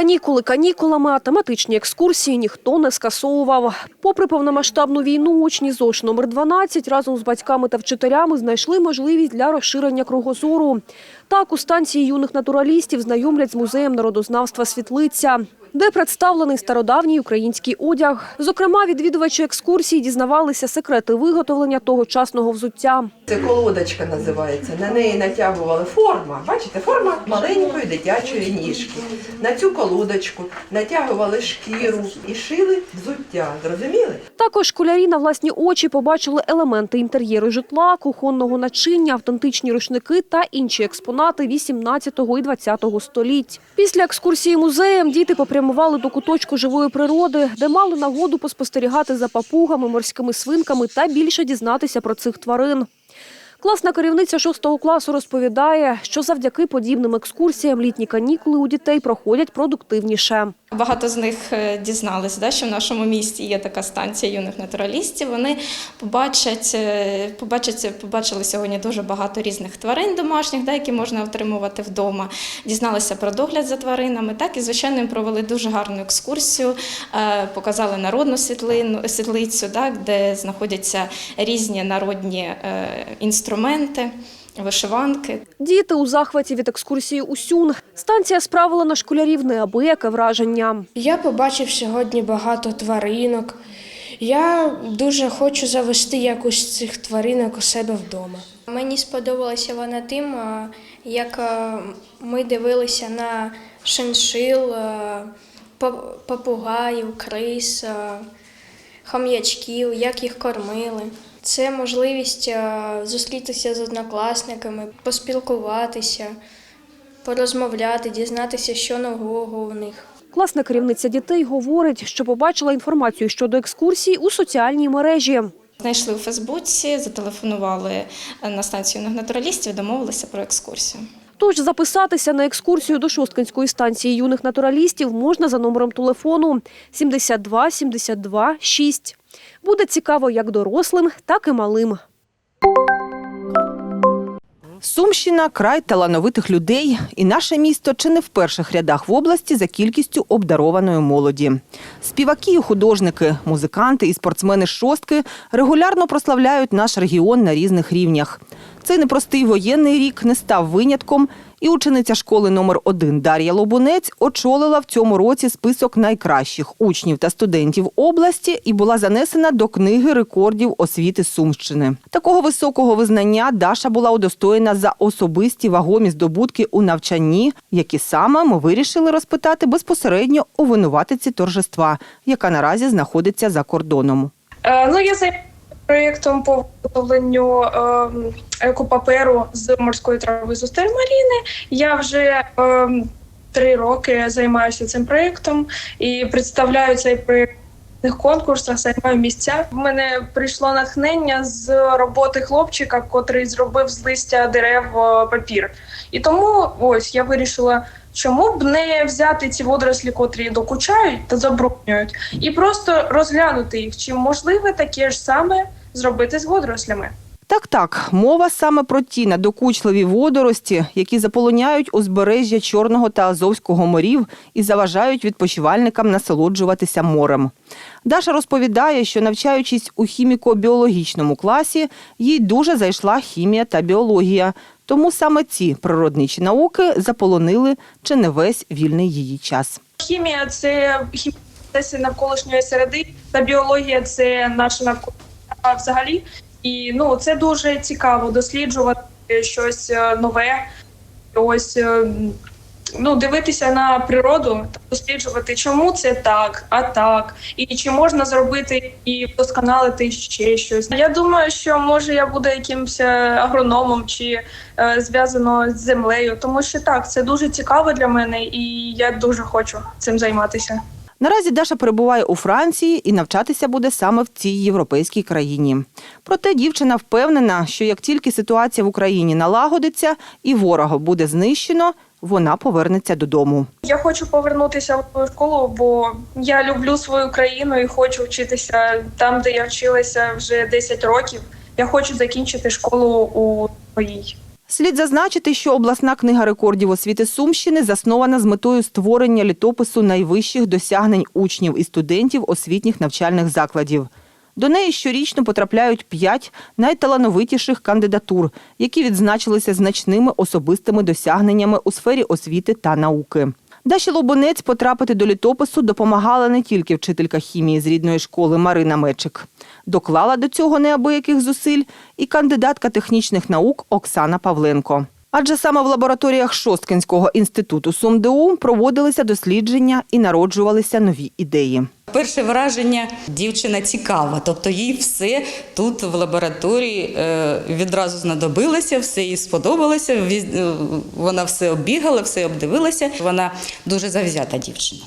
Канікули канікулами, а тематичні екскурсії ніхто не скасовував. Попри повномасштабну війну, учні ЗОШ номер 12 разом з батьками та вчителями знайшли можливість для розширення кругозору. Так, у станції юних натуралістів знайомлять з музеєм народознавства «Світлиця», де представлений стародавній український одяг. Зокрема, відвідувачі екскурсії дізнавалися секрети виготовлення тогочасного взуття. Це колодочка називається. На неї натягували форма. Бачите, форма маленької дитячої ніжки. На цю колодочку натягували шкіру і шили взуття. Зрозуміли? Також школярі на власні очі побачили елементи інтер'єру житла, кухонного начиння, автентичні рушники та інші експонати 18 і 20 століть. Після екскурсії музеєм діти попрямували до куточку живої природи, де мали нагоду поспостерігати за папугами, морськими свинками та більше дізнатися про цих тварин. Класна керівниця шостого класу розповідає, що завдяки подібним екскурсіям літні канікули у дітей проходять продуктивніше. Багато з них е, дізнались, да, що в нашому місті є така станція юних натуралістів. Вони побачать, е, побачать, побачили сьогодні дуже багато різних тварин домашніх, да, які можна отримувати вдома. Дізналися про догляд за тваринами. Так і звичайно провели дуже гарну екскурсію, е, показали народну світлицю, де знаходяться різні народні е, інструменти, вишиванки. Діти у захваті від екскурсії Усюн. Станція справила на школярів неабияке враження. Я побачив сьогодні багато тваринок. Я дуже хочу завести якусь з цих тваринок у себе вдома. Мені сподобалася вона тим, як ми дивилися на шиншил, папугаїв, крис, хам'ячків, як їх кормили. Це можливість зустрітися з однокласниками, поспілкуватися, порозмовляти, дізнатися, що нового у них. Класна керівниця дітей говорить, що побачила інформацію щодо екскурсій у соціальній мережі. Знайшли у Фейсбуці, зателефонували на станцію натуралістів, домовилися про екскурсію. Тож записатися на екскурсію до Шосткинської станції юних натуралістів можна за номером телефону 72 72 6. Буде цікаво як дорослим, так і малим. Сумщина край талановитих людей, і наше місто чи не в перших рядах в області за кількістю обдарованої молоді. Співаки, і художники, музиканти і спортсмени шостки регулярно прославляють наш регіон на різних рівнях. Цей непростий воєнний рік не став винятком, і учениця школи номер 1 Дар'я Лобунець очолила в цьому році список найкращих учнів та студентів області і була занесена до книги рекордів освіти Сумщини. Такого високого визнання Даша була удостоєна за особисті вагомі здобутки у навчанні, які саме ми вирішили розпитати безпосередньо у винуватиці торжества, яка наразі знаходиться за кордоном. Е, Ну, я проєктом по виготовленню ем, екопаперу з морської трави з устельмаріни. Я вже ем, три роки займаюся цим проєктом і представляю цей проєкт різних конкурсах, займаю місця. В мене прийшло натхнення з роботи хлопчика, котрий зробив з листя дерев е, папір. І тому ось я вирішила. Чому б не взяти ці водорослі, котрі докучають та забруднюють, і просто розглянути їх, чи можливе таке ж саме зробити з водорослями? Так, так, мова саме про ті надокучливі водорості, які заполоняють узбережжя Чорного та Азовського морів і заважають відпочивальникам насолоджуватися морем. Даша розповідає, що навчаючись у хіміко-біологічному класі, їй дуже зайшла хімія та біологія. Тому саме ці природничі науки заполонили чи не весь вільний її час. Хімія це хімія навколишньої середи, та біологія це наша навколишня взагалі. І ну це дуже цікаво досліджувати щось е, нове, ось е, ну дивитися на природу та досліджувати, чому це так, а так, і чи можна зробити і вдосконалити ще щось. Я думаю, що може я буду якимось е, агрономом чи е, зв'язано з землею, тому що так, це дуже цікаво для мене, і я дуже хочу цим займатися. Наразі Даша перебуває у Франції і навчатися буде саме в цій європейській країні. Проте дівчина впевнена, що як тільки ситуація в Україні налагодиться і ворога буде знищено, вона повернеться додому. Я хочу повернутися в школу, бо я люблю свою країну і хочу вчитися там, де я вчилася вже 10 років. Я хочу закінчити школу у своїй. Слід зазначити, що обласна книга рекордів освіти Сумщини заснована з метою створення літопису найвищих досягнень учнів і студентів освітніх навчальних закладів. До неї щорічно потрапляють п'ять найталановитіших кандидатур, які відзначилися значними особистими досягненнями у сфері освіти та науки. Даші Лобонець потрапити до літопису допомагала не тільки вчителька хімії з рідної школи Марина Мечик. Доклала до цього неабияких зусиль і кандидатка технічних наук Оксана Павленко. Адже саме в лабораторіях Шосткинського інституту СумДУ проводилися дослідження і народжувалися нові ідеї. Перше враження дівчина цікава, тобто їй все тут в лабораторії е, відразу знадобилося, все їй сподобалося. е, Вона все оббігала, все обдивилася. Вона дуже завзята дівчина.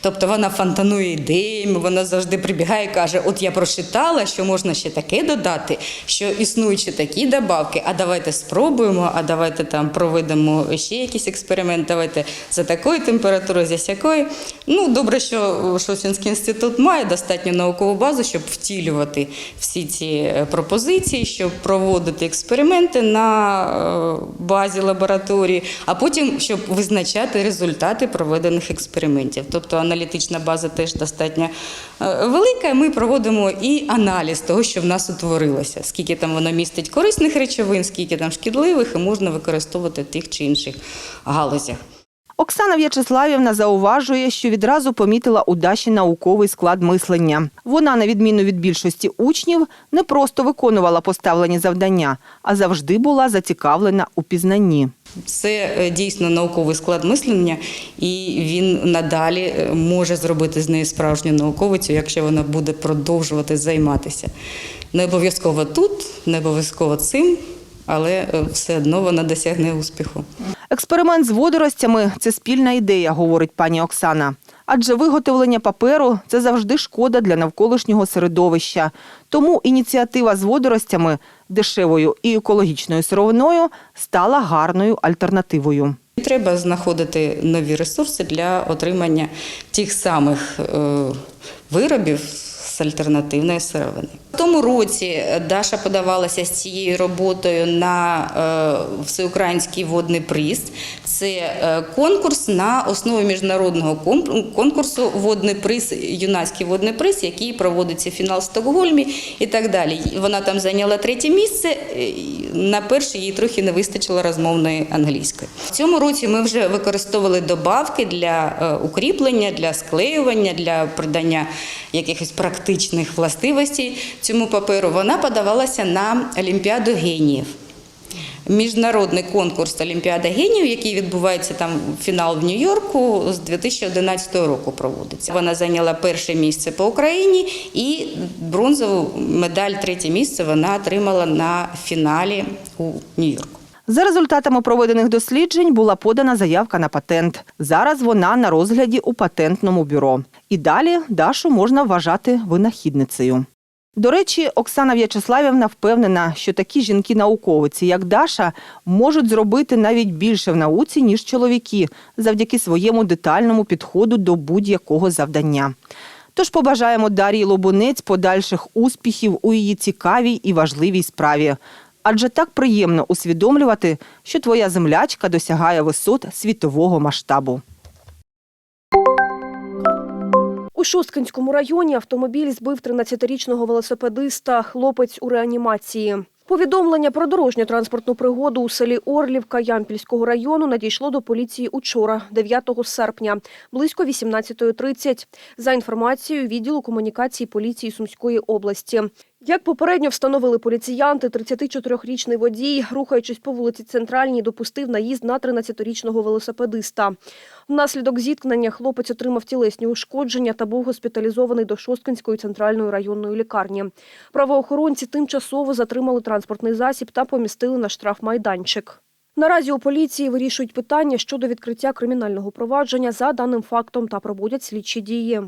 Тобто вона фонтанує ідеями, вона завжди прибігає і каже: От я прочитала, що можна ще таке додати, що існують ще такі добавки, а давайте спробуємо, а давайте там проведемо ще якийсь експеримент, давайте за такою температурою, за сякою. Ну, добре, що Шосінський інститут має достатню наукову базу, щоб втілювати всі ці е, пропозиції, щоб проводити експерименти на е, базі лабораторії, а потім щоб визначати результати проведених експериментів. Тобто аналітична база теж достатньо е, велика. Ми проводимо і аналіз того, що в нас утворилося, скільки там воно містить корисних речовин, скільки там шкідливих, і можна використовувати в тих чи інших галузях. Оксана В'ячеславівна зауважує, що відразу помітила у Даші науковий склад мислення. Вона, на відміну від більшості учнів, не просто виконувала поставлені завдання, а завжди була зацікавлена у пізнанні. Це е, дійсно науковий склад мислення, і він надалі е, може зробити з неї справжню науковицю, якщо вона буде продовжувати займатися. Не обов'язково тут, не обов'язково цим, але е, все одно вона досягне успіху. Експеримент з водоростями це спільна ідея, говорить пані Оксана. Адже виготовлення паперу це завжди шкода для навколишнього середовища. Тому ініціатива з водоростями, дешевою і екологічною сировиною, стала гарною альтернативою. Треба знаходити нові ресурси для отримання тих самих е, виробів альтернативної сировини. В тому році Даша подавалася з цією роботою на е, всеукраїнський водний приз. Це е, конкурс на основі міжнародного конкурсу водний приз, юнацький водний приз, який проводиться фінал в Стокгольмі і так далі. Вона там зайняла третє місце. е, На перше їй трохи не вистачило розмовної англійської. В цьому році ми вже використовували добавки для е, укріплення, для склеювання, для придання якихось практичних властивостей цьому паперу. Вона подавалася на Олімпіаду геніїв. Міжнародний конкурс Олімпіада геніїв, який відбувається там фінал в Нью-Йорку, з 2011 року проводиться. Вона зайняла перше місце по Україні і бронзову медаль, третє місце вона отримала на фіналі у Нью-Йорку. За результатами проведених досліджень була подана заявка на патент. Зараз вона на розгляді у патентному бюро. І далі Дашу можна вважати винахідницею. До речі, Оксана В'ячеславівна впевнена, що такі жінки-науковиці, як Даша, можуть зробити навіть більше в науці, ніж чоловіки, завдяки своєму детальному підходу до будь-якого завдання. Тож побажаємо Дар'ї Лобунець подальших успіхів у її цікавій і важливій справі. Адже так приємно усвідомлювати, що твоя землячка досягає висот світового масштабу. У Шосткинському районі автомобіль збив 13-річного велосипедиста. Хлопець у реанімації. Повідомлення про дорожньо-транспортну пригоду у селі Орлівка Ямпільського району надійшло до поліції учора, 9 серпня, близько 18.30, за інформацією відділу комунікації поліції Сумської області. Як попередньо встановили поліціянти, 34-річний водій, рухаючись по вулиці Центральній, допустив наїзд на 13-річного велосипедиста. Внаслідок зіткнення хлопець отримав тілесні ушкодження та був госпіталізований до Шосткинської центральної районної лікарні. Правоохоронці тимчасово затримали транспортний засіб та помістили на штрафмайданчик. Наразі у поліції вирішують питання щодо відкриття кримінального провадження за даним фактом та проводять слідчі дії.